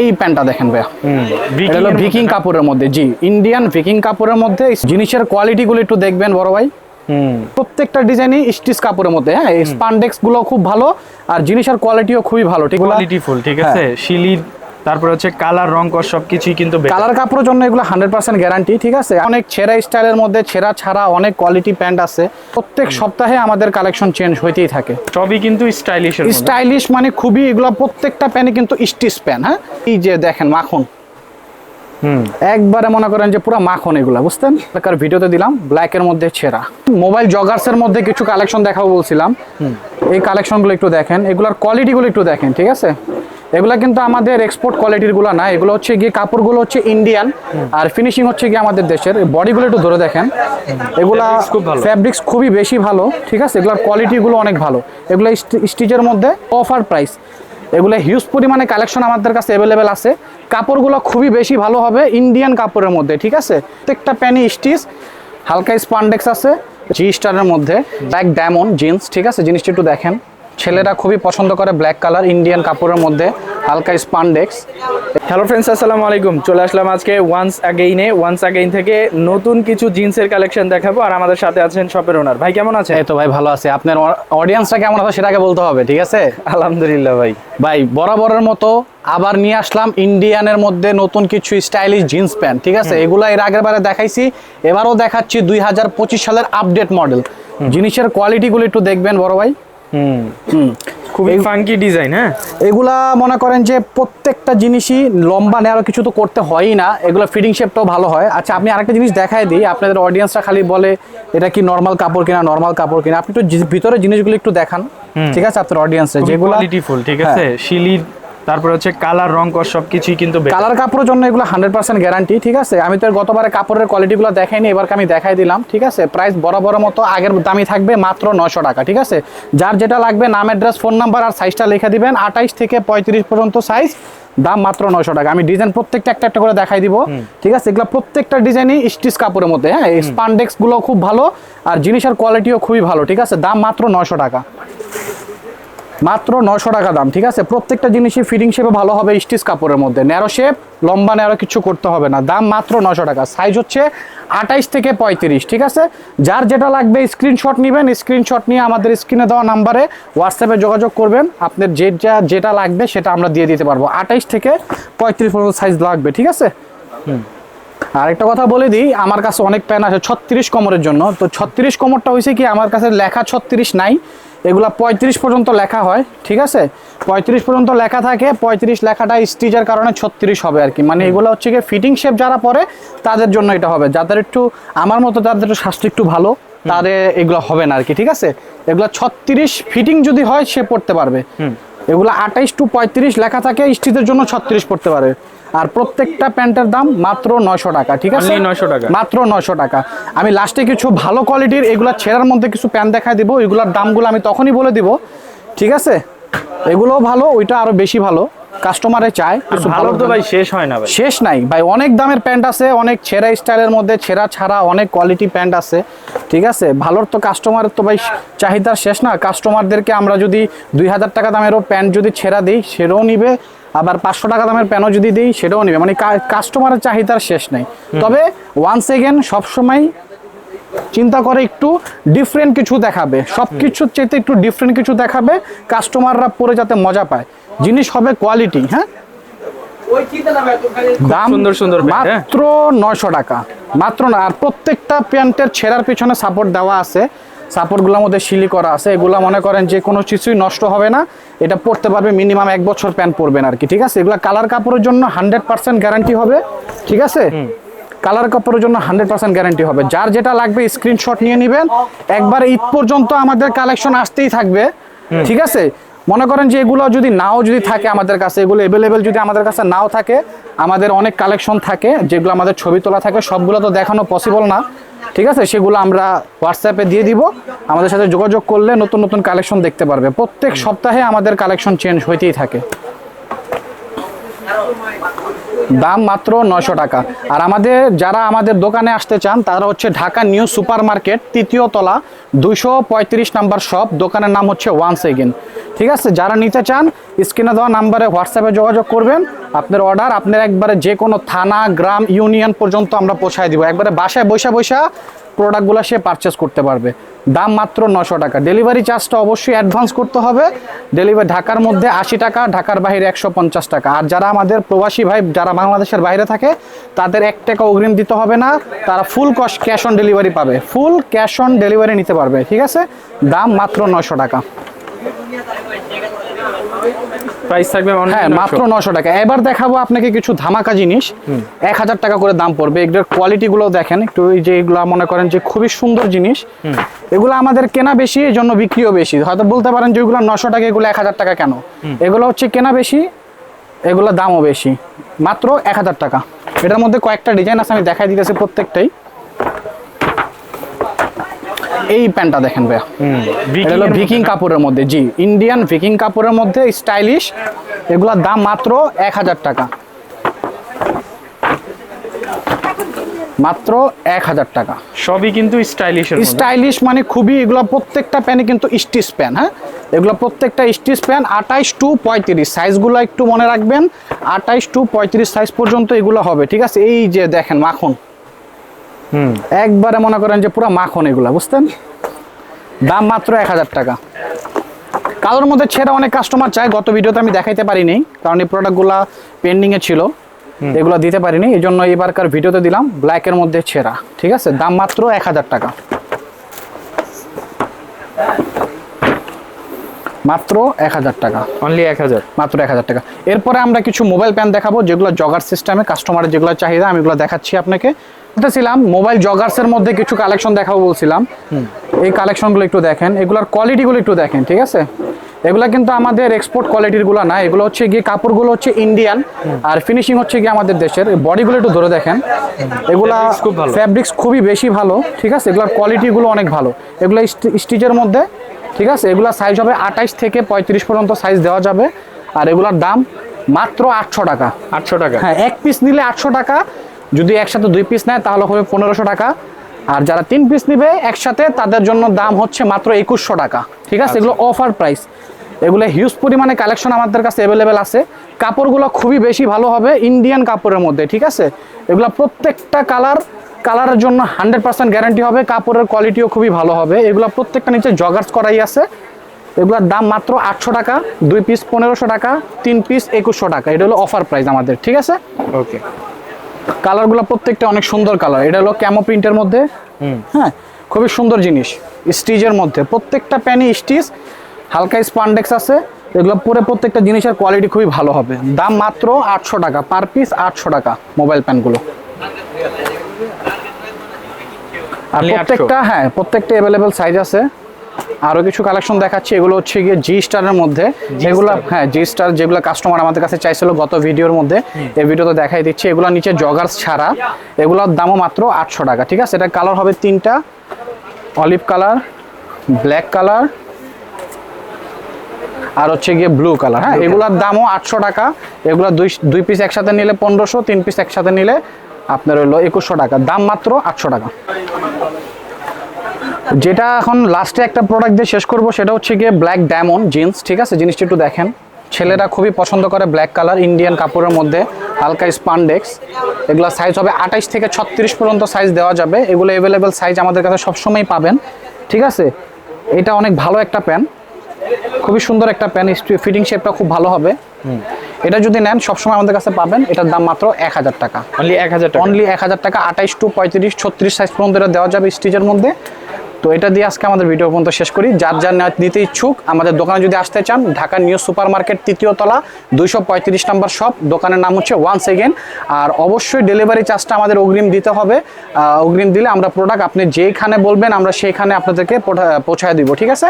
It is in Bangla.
এই প্যান্টটা দেখেন ভাইয়া। এটা হলো ভিকিং কাপড়ের মধ্যে। জি ইন্ডিয়ান ভিকিং কাপড়ের মধ্যে জিনিসের কোয়ালিটি গুলো একটু দেখবেন বড় ভাই। প্রত্যেকটা ডিজাইনই স্টিচ কাপড়ের মধ্যে হ্যাঁ? স্পান্ডেক্সগুলো খুব ভালো আর জিনিসের কোয়ালিটিও খুবই ভালো ঠিক কোয়ালিটি ফুল ঠিক আছে? শিলির তারপর হচ্ছে কালার রং কর সবকিছুই কিন্তু কালার কাপড়ের জন্য এগুলো হান্ড্রেড পার্সেন্ট গ্যারান্টি ঠিক আছে? অনেক ছেঁড়া স্টাইলের মধ্যে ছেঁড়া ছাড়া অনেক কোয়ালিটি প্যান্ট আছে। প্রত্যেক সপ্তাহে আমাদের কালেকশন চেঞ্জ হইতেই থাকে। সবই কিন্তু স্টাইলিশ স্টাইলিশ মানে খুবই এগুলো প্রত্যেকটা প্যান্টই কিন্তু স্টিচ প্যান্ট হ্যাঁ? এই যে দেখেন মাখন। হুম। একবারে মনে করেন যে পুরো মাখন এগুলা বুঝতেন এলাকার ভিডিওতে দিলাম ব্ল্যাকের মধ্যে ছেঁড়া। মোবাইল জগার্সের মধ্যে কিছু কালেকশন দেখাবো বলছিলাম। এই কালেকশনগুলো একটু দেখেন এগুলার কোয়ালিটিগুলো একটু দেখেন ঠিক আছে? এগুলা কিন্তু আমাদের এক্সপোর্ট কোয়ালিটিরগুলো না। এগুলো হচ্ছে গিয়ে কাপড়গুলো হচ্ছে ইন্ডিয়ান আর ফিনিশিং হচ্ছে গিয়ে আমাদের দেশের। বডিগুলো একটু ধরে দেখেন। এগুলা ফ্যাব্রিক্স খুবই বেশি ভালো ঠিক আছে? এগুলোর কোয়ালিটিগুলো অনেক ভালো। এগুলো স্টিচের মধ্যে অফার প্রাইস এগুলো হিউজ পরিমাণে কালেকশন আমাদের কাছে অ্যাভেলেবেল আছে। কাপড়গুলো খুবই বেশি ভালো হবে ইন্ডিয়ান কাপড়ের মধ্যে ঠিক আছে? প্রত্যেকটা প্যানি স্টিচ হালকা স্পান্ডেক্স আছে জি স্টারের মধ্যে ব্ল্যাক ডায়মন্ড জিন্স ঠিক আছে? জিনিসটা একটু দেখেন। ছেলেরা খুবই পছন্দ করে ব্ল্যাক কালার ইন্ডিয়ান কাপড়ের মধ্যে হালকা স্পান্ডেক্স হ্যালো ফ্রেন্ডস আসসালামু আলাইকুম। চলে আসলাম আজকে ওয়ান্স আগেইনে ওয়ান্স আগেইন থেকে নতুন কিছু জিন্সের কালেকশন দেখাবো আর আমাদের সাথে আছেন শপের ওনার ভাই কেমন আছে এই তো ভাই ভালো আছে। আপনার অডিয়েন্সটা কেমন আছে সেটাকে বলতে হবে ঠিক আছে? আলহামদুলিল্লাহ ভাই। ভাই বরাবরের মতো আবার নিয়ে আসলাম ইন্ডিয়ানের মধ্যে নতুন কিছু স্টাইলিশ জিন্স প্যান্ট ঠিক আছে? এগুলো এর আগের বারে দেখাইছি এবারও দেখাচ্ছি দুই হাজার পঁচিশ সালের আপডেট মডেল জিনিসের কোয়ালিটিগুলো একটু দেখবেন বড় ভাই। হুম। খুবই ফাঙ্কি ডিজাইন হ্যাঁ? এগুলা মনে করেন যে প্রত্যেকটা জিনিসই লম্বা নেওয়ার কিছু তো করতে হয়ই না। এগুলো ফিটিং শেপটাও ভালো হয়। আচ্ছা আপনি আরেকটা জিনিস দেখাই দিই। আপনাদের অডিয়েন্সরা খালি বলে এটা কি নর্মাল কাপড় কিনা নর্মাল কাপড় কিনা? আপনি একটু ভিতরে জিনিসগুলো একটু দেখান। ঠিক আছে? আপনার অডিয়েন্সরা যেগুলো ঠিক আছে? শিলির তারপর হচ্ছে কালার রং কর সবকিছুই কিন্তু কালার কাপড়ের জন্য এগুলো হান্ড্রেড পার্সেন্ট গ্যারান্টি ঠিক আছে? আমি তো গতবারে কাপড়ের কোয়ালিটিগুলো দেখাইনি এবারকে আমি দেখাই দিলাম ঠিক আছে? প্রাইস বরাবর মতো আগের দামই থাকবে মাত্র নশো টাকা ঠিক আছে? যার যেটা লাগবে নাম অ্যাড্রেস ফোন নাম্বার আর সাইজটা লিখে দিবেন আঠাইশ থেকে পঁয়ত্রিশ পর্যন্ত সাইজ দাম মাত্র নশো টাকা। আমি ডিজাইন প্রত্যেকটা একটা একটা করে দেখাই দিব ঠিক আছে? এগুলো প্রত্যেকটা ডিজাইনই স্টিচ কাপড়ের মধ্যে হ্যাঁ? স্পান্ডেক্সগুলো খুব ভালো আর জিনিসের কোয়ালিটিও খুবই ভালো ঠিক আছে? দাম মাত্র নশো টাকা। মাত্র নশো টাকা দাম ঠিক আছে? প্রত্যেকটা জিনিসই ফিটিং শেপে ভালো হবে স্টিচ কাপড়ের মধ্যে। ন্যারো শেপ লম্বা ন্যারো কিছু করতে হবে না। দাম মাত্র নশো টাকা। সাইজ হচ্ছে আঠাইশ থেকে পঁয়ত্রিশ ঠিক আছে? যার যেটা লাগবে স্ক্রিনশট নেবেন। স্ক্রিনশট নিয়ে আমাদের স্ক্রিনে দেওয়া নাম্বারে হোয়াটসঅ্যাপে যোগাযোগ করবেন। আপনার যেটা যেটা লাগবে সেটা আমরা দিয়ে দিতে পারব। আঠাইশ থেকে পঁয়ত্রিশ পর্যন্ত সাইজ লাগবে ঠিক আছে? আর একটা কথা বলে দিই আমার কাছে অনেক প্যান আছে ছত্রিশ কোমরের জন্য। তো ছত্রিশ কোমরটা হয়েছে কি আমার কাছে লেখা ছত্রিশ নাই। এগুলা পঁয়ত্রিশ পর্যন্ত লেখা হয় ঠিক আছে? পঁয়ত্রিশ পর্যন্ত লেখা থাকে পঁয়ত্রিশ লেখাটা স্টিচের কারণে ছত্রিশ হবে আর কি। মানে এগুলো হচ্ছে কি ফিটিং শেপ যারা পরে তাদের জন্য এটা হবে। যাদের একটু আমার মতো যাদের একটু স্বাস্থ্য একটু ভালো তাদের এগুলো হবে না আর কি ঠিক আছে? এগুলো ছত্রিশ ফিটিং যদি হয় সে পড়তে পারবে। এগুলো আঠাইশ টু পঁয়ত্রিশ লেখা থাকে স্ত্রীদের জন্য ছত্রিশ পড়তে পারে। আর প্রত্যেকটা প্যান্টের দাম মাত্র নয়শো টাকা ঠিক আছে? নয়শো 900 টাকা। মাত্র নয়শো টাকা। আমি লাস্টে কিছু ভালো কোয়ালিটির এগুলো ছেঁড়ার মধ্যে কিছু প্যান্ট দেখায় দিব এগুলোর দামগুলো আমি তখনই বলে দিব ঠিক আছে? এগুলোও ভালো ওইটা আরও বেশি ভালো। কাস্টমারে চায় ভালো তো ভাই শেষ হয় না ভাই। শেষ নাই। ভাই অনেক দামের প্যান্ট আছে অনেক ছেঁড়া স্টাইলের মধ্যে ছেঁড়া ছাড়া অনেক কোয়ালিটি প্যান্ট আছে ঠিক আছে? ভালোর তো কাস্টমার তো ভাই চাহিদার শেষ না। কাস্টমারদেরকে আমরা যদি দুই হাজার টাকা দামেরও প্যান্ট যদি ছেঁড়া দিই সেটাও নিবে। আবার পাঁচশো টাকা দামের প্যানও যদি দিই সেটাও নিবে। মানে কাস্টমারের চাহিদার শেষ নেই। তবে ওয়ান্স এগেন সবসময় চিন্তা করে একটু ডিফারেন্ট কিছু দেখাবে। সব কিছুর চাইতে একটু ডিফারেন্ট কিছু দেখাবে। কাস্টমাররা পরে যাতে মজা পায়। জিনিস হবে কোয়ালিটি হ্যাঁ? দাম সুন্দর সুন্দর হ্যাঁ? মাত্র নয়শো টাকা। মাত্র না আর প্রত্যেকটা প্যান্টের ছেঁড়ার পিছনে সাপোর্ট দেওয়া আছে। সাপোর্টগুলোর মধ্যে শিলি করা আছে। এগুলো মনে করেন যে কোনো কিছুই নষ্ট হবে না। এটা পড়তে পারবে মিনিমাম এক বছর প্যান্ট পরবেন আর কি ঠিক আছে? এগুলো কালার কাপড়ের জন্য হান্ড্রেড পার্সেন্ট গ্যারান্টি হবে ঠিক আছে? কালার কাপড়ের জন্য হান্ড্রেড পার্সেন্ট গ্যারান্টি হবে। যার যেটা লাগবে স্ক্রিনশট নিয়ে নেবেন। একবার ঈদ পর্যন্ত আমাদের কালেকশন আসতেই থাকবে ঠিক আছে? মনে করেন যে এগুলো যদি নাও যদি থাকে আমাদের কাছে, এগুলো অ্যাভেলেবেল যদি আমাদের কাছে নাও থাকে, আমাদের অনেক কালেকশন থাকে, যেগুলো আমাদের ছবি তোলা থাকে, সবগুলো তো দেখানো পসিবল না। ঠিক আছে? সেগুলো আমরা হোয়াটসঅ্যাপে দিয়ে দিব। আমাদের সাথে যোগাযোগ করলে নতুন নতুন কালেকশন দেখতে পারবে। প্রত্যেক সপ্তাহে আমাদের কালেকশন চেঞ্জ হইতেই থাকে। দাম মাত্র নয়শো টাকা। আর আমাদের, যারা আমাদের দোকানে আসতে চান, তারা হচ্ছে ঢাকা নিউ সুপার মার্কেট তৃতীয় তলা দুশো পঁয়ত্রিশ নাম্বার শপ। দোকানের নাম হচ্ছে ওয়ান সেকেন্ড ঠিক আছে, যারা নিতে চান, স্ক্রিনে দেওয়া নাম্বারে হোয়াটসঅ্যাপে যোগাযোগ করবেন। আপনার অর্ডার আপনার একবারে যে কোনো থানা, গ্রাম, ইউনিয়ন পর্যন্ত আমরা পৌঁছায় দিব। একবারে বাসায় বৈশা বৈশা প্রোডাক্টগুলো সে পারচেস করতে পারবে। দাম মাত্র নশো টাকা। ডেলিভারি চার্জটা অবশ্যই অ্যাডভান্স করতে হবে। ডেলিভারি ঢাকার মধ্যে আশি টাকা, ঢাকার বাইরে একশো পঞ্চাশ টাকা। আর যারা আমাদের প্রবাসী ভাই, যারা বাংলাদেশের বাইরে থাকে, তাদের এক টাকা অগ্রিম দিতে হবে না। তারা ফুল ক্যাশ অন ডেলিভারি পাবে। ফুল ক্যাশ অন ডেলিভারি নিতে পারবে। ঠিক আছে? দাম মাত্র নশো টাকা। প্রাইস থাকবে হ্যাঁ মাত্র নশো টাকা। এবার দেখাবো আপনাকে কিছু ধামাকা জিনিস। এক হাজার টাকা করে দাম পড়বে। এগুলোর কোয়ালিটি গুলো দেখেন একটু এই যে এগুলো মনে করেন যে খুবই সুন্দর জিনিস। এগুলো আমাদের কেনা বেশি এই জন্য বিক্রিও বেশি। হয়তো বলতে পারেন যে এগুলো নশো টাকা এগুলো এক হাজার টাকা কেন? এগুলো হচ্ছে কেনা বেশি এগুলো দামও বেশি। মাত্র এক হাজার টাকা। এটার মধ্যে কয়েকটা ডিজাইন আছে আমি দেখাই দিতেছি প্রত্যেকটাই। এই প্যান্টটা দেখেন ভাইয়া। এটা হলো ভিকিং কাপড়ের মধ্যে জি ইন্ডিয়ান ভিকিং কাপড়ের মধ্যে স্টাইলিশ এগুলোর দাম মাত্র এক হাজার টাকা। মাত্র এক হাজার টাকা। সবই কিন্তু স্টাইলিশের স্টাইলিশ মানে খুবই এগুলো প্রত্যেকটা প্যানে কিন্তু স্টিচ প্যান হ্যাঁ? এগুলো প্রত্যেকটা স্টিচ প্যান আঠাইশ টু পঁয়ত্রিশ সাইজগুলো একটু মনে রাখবেন আঠাইশ টু পঁয়ত্রিশ সাইজ পর্যন্ত এগুলো হবে ঠিক আছে? এই যে দেখেন মাখন। একবারে মনে করেন যে পুরো মাখন এগুলা বুঝতেন দাম মাত্র এক হাজার টাকা। কালোর মধ্যে ছেঁড়া অনেক কাস্টমার চায় গত ভিডিওতে আমি দেখাইতে পারিনি কারণ এই প্রোডাক্টগুলা পেন্ডিংয়ে ছিল। এগুলো দিতে পারিনি এই জন্য এবারকার ভিডিওতে দিলাম ব্ল্যাকের মধ্যে ছেঁড়া ঠিক আছে? দাম মাত্র এক হাজার টাকা। মাত্র এক হাজার টাকা। অনলি এক হাজার। মাত্র এক হাজার টাকা। এরপরে আমরা কিছু মোবাইল প্যান দেখাবো যেগুলো জগার সিস্টেমে কাস্টমারের যেগুলো চাহিদা আমি এগুলো দেখাচ্ছি আপনাকে। বলতেছিলাম মোবাইল জগার্সের মধ্যে কিছু কালেকশন দেখাবো বলছিলাম। এই কালেকশনগুলো একটু দেখেন এগুলোর কোয়ালিটিগুলো একটু দেখেন ঠিক আছে? এগুলো কিন্তু আমাদের এক্সপোর্ট কোয়ালিটিরগুলো না এগুলো হচ্ছে গিয়ে কাপড়গুলো হচ্ছে ইন্ডিয়ান আর ফিনিশিং হচ্ছে গিয়ে আমাদের দেশের। বডিগুলো একটু ধরে দেখেন। এগুলা খুব ভালো। ফ্যাব্রিক্স খুবই বেশি ভালো ঠিক আছে? এগুলোর কোয়ালিটিগুলো অনেক ভালো। এগুলো স্টিচের মধ্যে ঠিক আছে? এগুলা সাইজ হবে আঠাইশ থেকে পঁয়ত্রিশ পর্যন্ত সাইজ দেওয়া যাবে। আর এগুলার দাম মাত্র আটশো টাকা। আটশো টাকা। হ্যাঁ এক পিস নিলে আটশো টাকা। যদি একসাথে দুই পিস নেয় তাহলে হবে পনেরোশো টাকা। আর যারা তিন পিস নিবে একসাথে তাদের জন্য দাম হচ্ছে মাত্র একুশশো টাকা। ঠিক আছে? এগুলো অফার প্রাইস এগুলো হিউজ পরিমাণে কালেকশন আমাদের কাছে অ্যাভেলেবেল আছে। কাপড়গুলো খুবই বেশি ভালো হবে ইন্ডিয়ান কাপড়ের মধ্যে ঠিক আছে? এগুলো প্রত্যেকটা কালার কালারের জন্য হান্ড্রেড পার্সেন্ট গ্যারান্টি হবে কাপড়ের কোয়ালিটিও খুবই ভালো হবে। এগুলো প্রত্যেকটা নিচে জগার্স করাই আছে। এগুলোর দাম মাত্র আটশো টাকা দুই পিস পনেরোশো টাকা তিন পিস একুশশো টাকা। এটা হলো অফার প্রাইস আমাদের ঠিক আছে? ওকে কালারগুলো প্রত্যেকটা অনেক সুন্দর কালার এটা হলো ক্যামো প্রিন্টের মধ্যে। হুম। হ্যাঁ খুবই সুন্দর জিনিস স্টিচের মধ্যে। প্রত্যেকটা প্যানে স্টিচ হালকা স্পান্ডেক্স আছে। এগুলো পরে প্রত্যেকটা জিনিসের কোয়ালিটি খুবই ভালো হবে। দাম মাত্র আটশো টাকা পার পিস আটশো টাকা মোবাইল প্যানগুলো আর প্রত্যেকটা হ্যাঁ প্রত্যেকটা অ্যাভেলেবেল সাইজ আছে। আরও কিছু কালেকশন দেখাচ্ছি এগুলো হচ্ছে গিয়ে জি স্টারের মধ্যে। যেগুলো হ্যাঁ জি স্টার যেগুলো কাস্টমার আমাদের কাছে চাইছিল গত ভিডিওর মধ্যে এই ভিডিওতে দেখাই দিচ্ছি। এগুলো নিচে জগার্স ছাড়া এগুলোর দামও মাত্র আটশো টাকা ঠিক আছে? এটা কালার হবে তিনটা অলিভ কালার ব্ল্যাক কালার আর হচ্ছে গিয়ে ব্লু কালার হ্যাঁ? এগুলোর দামও আটশো টাকা এগুলো দুই দুই পিস একসাথে নিলে পনেরোশো তিন পিস একসাথে নিলে আপনার হলো একুশশো টাকা দাম মাত্র আটশো টাকা। যেটা এখন লাস্টে একটা প্রোডাক্ট দিয়ে শেষ করব সেটা হচ্ছে গিয়ে ব্ল্যাক ডায়মন্ড জিন্স ঠিক আছে? জিনিসটা একটু দেখেন। ছেলেরা খুবই পছন্দ করে ব্ল্যাক কালার ইন্ডিয়ান কাপড়ের মধ্যে হালকা স্পান্ডেক্স এগুলো সাইজ হবে আঠাইশ থেকে ছত্রিশ পর্যন্ত সাইজ দেওয়া যাবে। এগুলো অ্যাভেলেবেল সাইজ আমাদের কাছে সবসময় পাবেন ঠিক আছে? এটা অনেক ভালো একটা প্যান খুবই সুন্দর একটা প্যান ফিটিং শেপটা খুব ভালো হবে। এটা যদি নেন সবসময় আমাদের কাছে পাবেন এটার দাম মাত্র এক হাজার টাকা। অনলি এক হাজার টাকা। অনলি এক হাজার টাকা আঠাইশ টু পঁয়ত্রিশ ছত্রিশ সাইজ পর্যন্ত এটা দেওয়া যাবে স্টিচের মধ্যে। তো এটা দিয়ে আজকে আমাদের ভিডিও পর্যন্ত শেষ করি। যার যার নিতে ইচ্ছুক, আমাদের দোকানে যদি আসতে চান, ঢাকা নিউ সুপার মার্কেট তৃতীয় তলা, দুইশো পঁয়ত্রিশ নম্বর শপ দোকানের নাম হচ্ছে ওয়ান সেকেন্ড আর অবশ্যই ডেলিভারি চার্জটা আমাদের অগ্রিম দিতে হবে। অগ্রিম দিলে আমরা প্রোডাক্ট আপনি যেইখানে বলবেন, আমরা সেইখানে আপনাদেরকে পৌঁছায় দিব, ঠিক আছে?